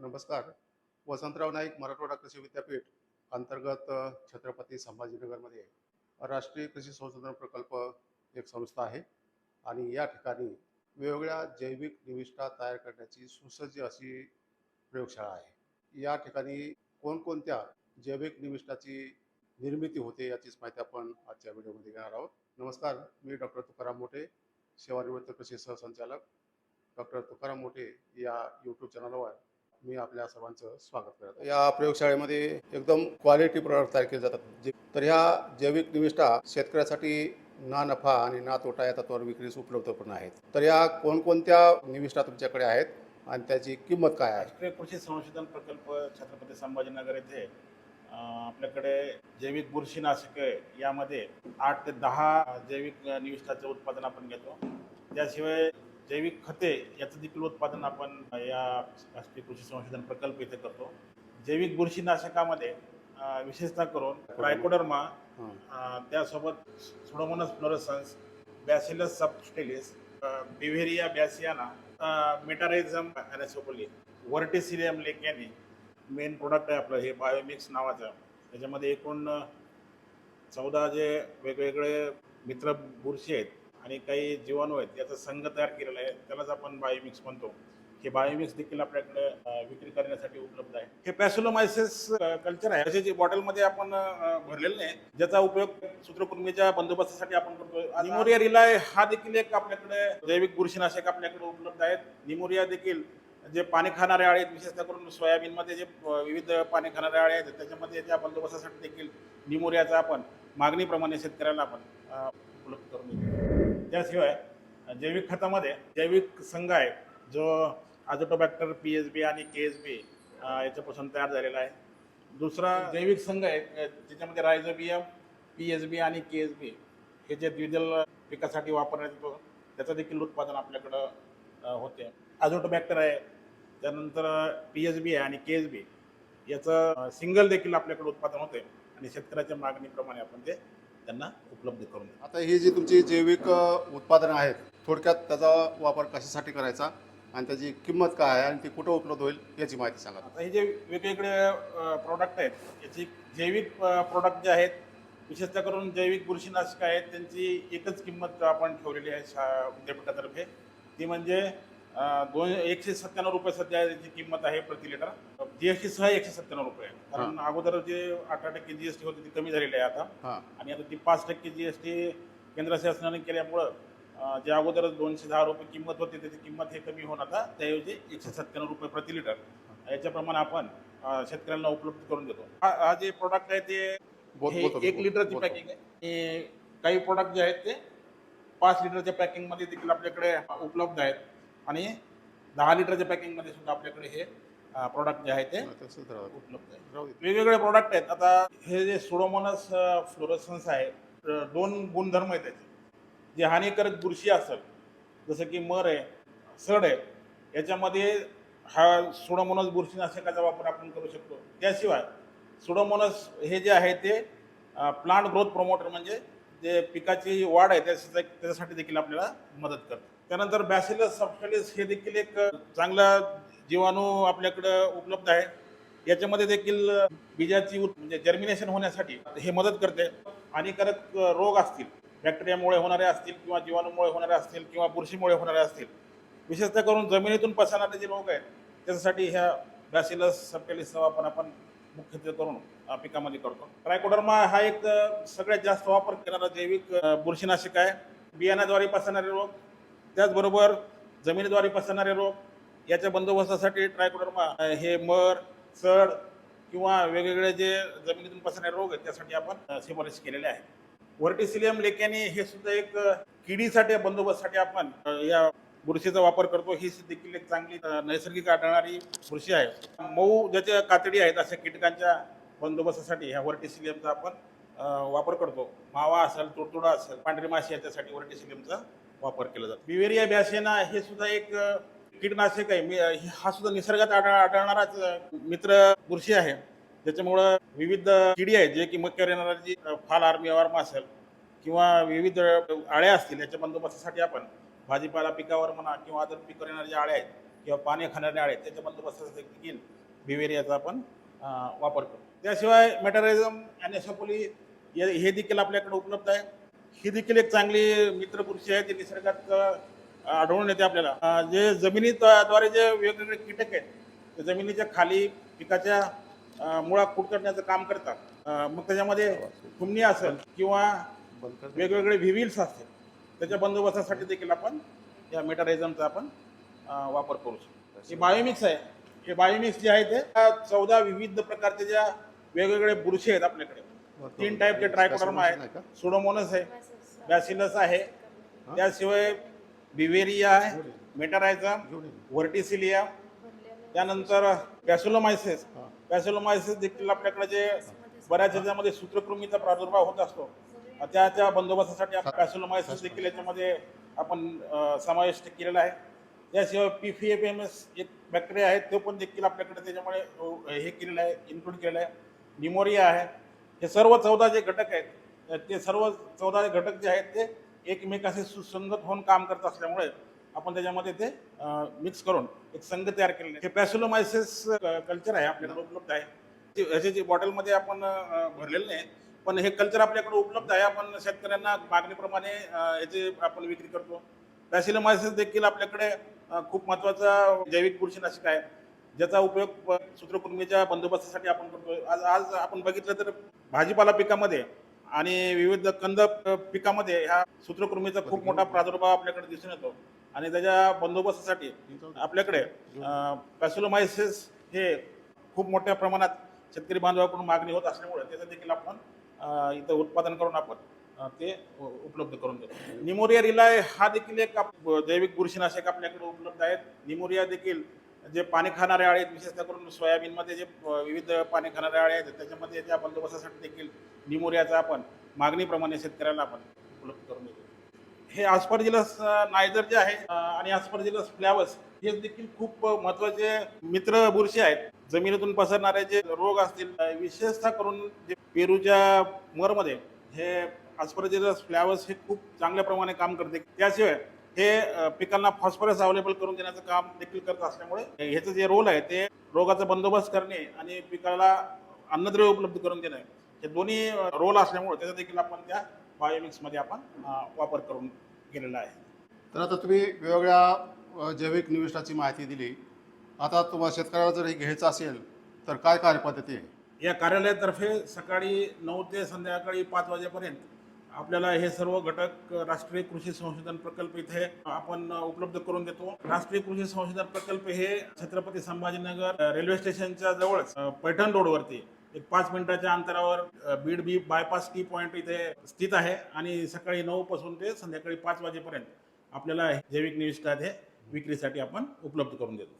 नमस्कार. वसंतराव नाईक मराठवाडा कृषी विद्यापीठ अंतर्गत छत्रपती संभाजीनगरमध्ये राष्ट्रीय कृषी संशोधन प्रकल्प एक संस्था आहे आणि या ठिकाणी वेगवेगळ्या जैविक निविष्ठा तयार करण्याची सुसज्ज अशी प्रयोगशाळा आहे. या ठिकाणी कोणकोणत्या जैविक निविष्ठाची निर्मिती होते याचीच माहिती आपण आजच्या व्हिडिओमध्ये घेणार आहोत. नमस्कार मी डॉक्टर तुकाराम मोठे सेवानिवृत्त कृषी सहसंचालक. डॉक्टर तुकाराम मोठे या यूट्यूब चॅनलवर मी आपल्या सर्वांचं स्वागत करतो या प्रयोगशाळेमध्ये एकदम क्वालिटी प्रोडक्ट तयार केले जातात. तर ह्या जैविक निविष्ठा शेतकऱ्यासाठी ना नफा आणि ना तोटा या तत्वावर विक्रीस उपलब्ध पण आहेत. तर या कोणकोणत्या निविष्ठा तुमच्याकडे आहेत आणि त्याची किंमत काय आहे? राष्ट्रीय कृषी संशोधन प्रकल्प छत्रपती संभाजीनगर येथे आपल्याकडे जैविक बुरशीनाशके यामध्ये आठ ते दहा जैविक निविष्ठाचं उत्पादन आपण घेतो. त्याशिवाय जैविक खते याचं देखील उत्पादन आपण या राष्ट्रीय कृषी संशोधन प्रकल्प इथे करतो. जैविक बुरशीनाशकामध्ये विशेषतः करून ट्रायकोडर्मा त्यासोबत pseudomonas fluorescens bacillus subtilis beauveria bassiana metarhizium anisopliae verticillium lecanii main product आहे आपलं हे बायोमिक्स नावाचं. त्याच्यामध्ये एकूण चौदा जे वेगवेगळे मित्र बुरशी आहेत आणि काही जीवाणू आहेत याचा संघ तयार केलेला आहे त्यालाच आपण बायोमिक्स म्हणतो. हे बायोमिक्स देखील आपल्याकडे विक्री करण्यासाठी उपलब्ध आहे. हे पॅसोलोमायसिस कल्चर आहे. त्याची बॉटलमध्ये आपण भरलेलं नाही ज्याचा उपयोग सूत्रकृमीच्या बंदोबस्तासाठी आपण करतो निमोरिया रिलाय हा देखील एक आपल्याकडे जैविक बुरशीनाशक आपल्याकडे उपलब्ध आहेत. निमोरिया देखील जे पाणी खाणारे आळे आहेत विशेषतः करून सोयाबीनमध्ये जे विविध पाणी खाणारे आळे आहेत त्याच्यामध्ये त्या बंदोबस्तासाठी देखील निमोरियाचा आपण मागणीप्रमाणे शेतकऱ्याला आपण अ, उपलब्ध करून देतो त्याशिवाय जैविक खतामध्ये जैविक संघ आहे जो आजोटोबॅक्टर पी एच बी आणि के एच बी याच्यापासून तयार झालेला आहे. दुसरा जैविक संघ आहे ज्याच्यामध्ये रायझोबियम पी एच बी आणि के एच बी हे जे द्विदल पिकासाठी वापरण्यात येतो त्याचं देखील उत्पादन आपल्याकडं होते. आजोटोबॅक्टर आहे त्यानंतर पी एच बी आहे आणि के एच बी. याचं सिंगल देखील आपल्याकडे उत्पादन होते आणि शेतकऱ्याच्या मागणीप्रमाणे आपण ते त्यांना उपलब्ध करून आता ही जी तुमची जैविक अ, उत्पादनं आहेत थोडक्यात त्याचा वापर कशासाठी करायचा आणि त्याची किंमत काय आहे आणि ती कुठं उपलब्ध होईल याची माहिती सांगा. आता हे जे वेगवेगळे प्रोडक्ट आहेत याची जैविक प्रोडक्ट जे आहेत विशेषतः करून जैविक बुरशीनाशक आहेत त्यांची एकच किंमत आपण ठेवलेली आहे शा विद्यापीठातर्फे. ती म्हणजे दोन एकशे सत्त्याण्णव रुपये सध्या त्याची किंमत आहे प्रति लिटर. जीएसटी सह एकशे सत्त्याण्णव रुपये आहे. कारण अगोदर जे अठरा टक्के जीएसटी होती ती कमी झालेली आहे आता. हां. आणि आता ती पाच टक्के जीएसटी केंद्र शासनाने केल्यामुळं अं, जे अगोदर दोनशे दहा रुपये किंमत होती त्याची किंमत हे कमी होऊन आता त्याऐवजी एकशे सत्त्याण्णव रुपये प्रति लिटर. याच्याप्रमाणे आपण अं, शेतकऱ्यांना उपलब्ध करून देतो. हा हा जे प्रोडक्ट आहे ते हे एक लिटरची. पॅकिंग आहे. हे काही प्रोडक्ट जे आहेत ते पाच लिटरच्या पॅकिंगमध्ये देखील आपल्याकडे उपलब्ध आहेत. आणि दहा लिटरच्या पॅकिंगमध्ये सुद्धा आपल्याकडे हे प्रोडक्ट जे आहे ते. उपलब्ध आहे. वेगवेगळे प्रोडक्ट आहेत. आता हे जे सुडोमोनस फ्लोरसन्स आहे दोन गुणधर्म आहेत त्याचे. जे हानिकारक बुरशी असेल जसं की मर आहे सड आहे याच्यामध्ये हा सुडोमोनस बुरशीनाशकाचा वापर आपण करू शकतो. त्याशिवाय सुडोमोनस हे जे आहे ते प्लांट ग्रोथ प्रोमोटर म्हणजे जे पिकाची वाढ आहे त्याच्या त्याच्यासाठी देखील आपल्याला मदत करतं. त्यानंतर बॅसिलस सबस्टॅलिस हे देखील एक चांगला जीवाणू आपल्याकडं उपलब्ध आहे. याच्यामध्ये देखील बीजाची म्हणजे जर्मिनेशन होण्यासाठी हे मदत करते. हानिकारक रोग असतील बॅक्टेरियामुळे होणारे असतील किंवा जीवाणूमुळे होणारे असतील किंवा बुरशीमुळे होणारे असतील विशेषतः करून जमिनीतून पसरणारे जे रोग आहेत त्याच्यासाठी ह्या बॅसिलस सबटेलिसचा वापर आपण मुख्यत्वे करून पिकामध्ये करतो. ट्रायकोडर्मा हा एक सगळ्यात जास्त वापर करणारा जैविक बुरशीनाशक आहे. बियाण्याद्वारे पसरणारे रोग त्याचबरोबर जमिनीद्वारे पसरणारे रोग याच्या बंदोबस्तासाठी ट्रायकोडर्मा हे मर चढ किंवा वेगवेगळे जे जमिनीतून पसरणारे रोग आहेत त्यासाठी आपण शिफारस केलेले आहे वर्टिसिलियम लेक्याने हे सुद्धा एक किडीसाठी बंदोबस्तासाठी आपण या बुरशीचा वापर करतो. ही देखील एक चांगली नैसर्गिक आढळणारी बुरशी आहे. मऊ ज्याच्या कातडी आहेत अशा कीटकांच्या बंदोबस्तासाठी ह्या वर्टिसिलियमचा आपण वापर करतो. मावा असेल तुडतुडा असेल पांढरी माशी याच्यासाठी वर्टिसिलियमचा वापर केला जातो. बिवेरिया बॅसेना हे सुद्धा एक कीटनाशक आहे. मी- हे- हा सुद्धा निसर्गात आढळ आढळणाराच मित्र बुरशी आहे. त्याच्यामुळं विविध किडी आहेत जे की मक्यावर येणारा जी फाल आर्मी वार्म असेल किंवा विविध अळ्या असतील याच्या बंदोबस्तासाठी आपण भाजीपाला पिकावर म्हणा किंवा अदर पिकावर येणाऱ्या ज्या अळ्या आहेत किंवा पाणी खाणारे आळे त्याच्या बंदोबस्तासाठी देखील बिवेरियाचा आपण वापर करतो. त्याशिवाय मेटारिझम अॅनेसोपोली हे हे देखील आपल्याकडे उपलब्ध आहे. ही देखील एक चांगली मित्र बुरशी आहे ती निसर्गात आढळून येते आपल्याला. जे जमिनीद्वारे जे वेगवेगळे कीटक आहेत ते जमिनीच्या खाली पिकाच्या मुळा मुळा कुडकटण्याचं काम करतात. मग त्याच्यामध्ये फुमणी असेल किंवा वेगवेगळे व्हिव्हिल्स असतील त्याच्या बंदोबस्तासाठी देखील आपण या मेटारायझमचा आपण वापर करू शकतो. हे बायोमिक्स आहे. हे बायोमिक्स जे आहे ते चौदा विविध प्रकारचे ज्या वेगवेगळे बुरशी आहेत आपल्याकडे तीन टाईपचे ट्रायकोडर्मा नाही आहेत. का? सुडोमोनस आहे. बॅसिलस आहे. त्याशिवाय बिवेरिया आहे. मेटारायझम. व्हर्टिसिलिया त्यानंतर पॅसोलोमायसिस हा. पॅसोलोमायसिस देखील आपल्याकडे जे बऱ्याच याच्यामध्ये सूत्रकृमीचा प्रादुर्भाव होत असतो. त्या त्या बंदोबस्तासाठी आपण पॅसोलोमायसिस देखील याच्यामध्ये आपण समाविष्ट केलेला आहे. त्याशिवाय पी फी एफ एम एस एक बॅक्टेरिया आहे तो पण देखील आपल्याकडे त्याच्यामुळे हे केलेलं आहे इन्क्लूड केलेलं आहे. निमोरिया आहे. हे सर्व चौदा जे घटक आहेत ते सर्व चौदा घटक जे आहेत ते एकमेकाशी सुसंगत होऊन काम करत असल्यामुळे आपण त्याच्यामध्ये ते मिक्स करून एक संघ तयार केलेले हे पॅसोलोमायसिस कल्चर आहे आपल्याकडे उपलब्ध आहे. ते- ह्याचे जे बॉटलमध्ये आपण भरलेले भरलेलं नाही पण हे कल्चर आपल्याकडे उपलब्ध आहे. आपण शेतकऱ्यांना मागणीप्रमाणे याचे आपण विक्री करतो. पॅसिलोमायसिस देखील आपल्याकडे खूप महत्त्वाचा जैविक बुरशीनाशक आहे. ज्याचा उपयोग अं, सूत्रकृमीच्या बंदोबस्तासाठी आपण करतो. आज आज आपण बघितलं तर भाजीपाला पिकामध्ये आणि विविध कंद पिकामध्ये ह्या सूत्रकृमीचा खूप मोठा प्रादुर्भाव आपल्याकडे दिसून येतो. आणि त्याच्या बंदोबस्तासाठी आपल्याकडे पॅसिलोमायसिस हे खूप मोठ्या प्रमाणात शेतकरी बांधवाकडून मागणी होत असल्यामुळे त्याचं देखील आपण इथं उत्पादन करून आपण ते उपलब्ध करून देतो. निमोरिया रिलाय हा देखील एक जैविक बुरशीनाशक आपल्याकडे उपलब्ध आहेत. निमोरिया देखील जे पाणी खाणारे आळे आहेत विशेषतः करून सोयाबीनमध्ये जे विविध पाणी खाणारे आळे आहेत त्याच्यामध्ये त्या बंदोबस्तासाठी देखील निमोरियाचा आपण मागणीप्रमाणे शेतकऱ्याला आपण उपलब्ध करून देतो हे आस्परजिलस नायजर जे आहे आणि आस्परजिलस फ्लॅवर्स हे देखील खूप महत्त्वाचे मित्र बुरशी आहेत. जमिनीतून पसरणारे जे रोग असतील विशेषतः करून जे पेरूच्या मरमध्ये हे आस्परजिलस फ्लॅवर्स हे खूप चांगल्या प्रमाणे काम करते. त्याशिवाय हे पिकांना फॉस्फरस अवेलेबल करून देण्याचं काम देखील करत असल्यामुळे ह्याचं जे रोल आहे ते रोगाचा बंदोबस्त करणे आणि पिकाला अन्नद्रव्य उपलब्ध करून देणे हे दोन्ही रोल असल्यामुळे त्याचा देखील आपण त्या बायोमिक्समध्ये आपण वापर करून केलेला आहे. तर आता तुम्ही वेगवेगळ्या जैविक निविष्ठाची माहिती दिली. आता तुम्हाला शेतकऱ्याला जर हे घ्यायचं असेल तर काय कार्यपद्धती आहे? या कार्यालयातर्फे सकाळी नऊ ते संध्याकाळी पाच वाजेपर्यंत आपल्याला हे सर्व घटक राष्ट्रीय कृषी संशोधन प्रकल्प इथे आपण उपलब्ध करून देतो. राष्ट्रीय कृषी संशोधन प्रकल्प हे छत्रपती संभाजीनगर रेल्वे स्टेशनच्या जवळच पैठण रोडवरती एक पाच मिनिटाच्या अंतरावर बीड बी बायपास टी पॉईंट इथे स्थित आहे आणि सकाळी नऊ पासून ते संध्याकाळी पाच वाजेपर्यंत आपल्याला जैविक निविष्ठा हे विक्रीसाठी आपण उपलब्ध करून देतो.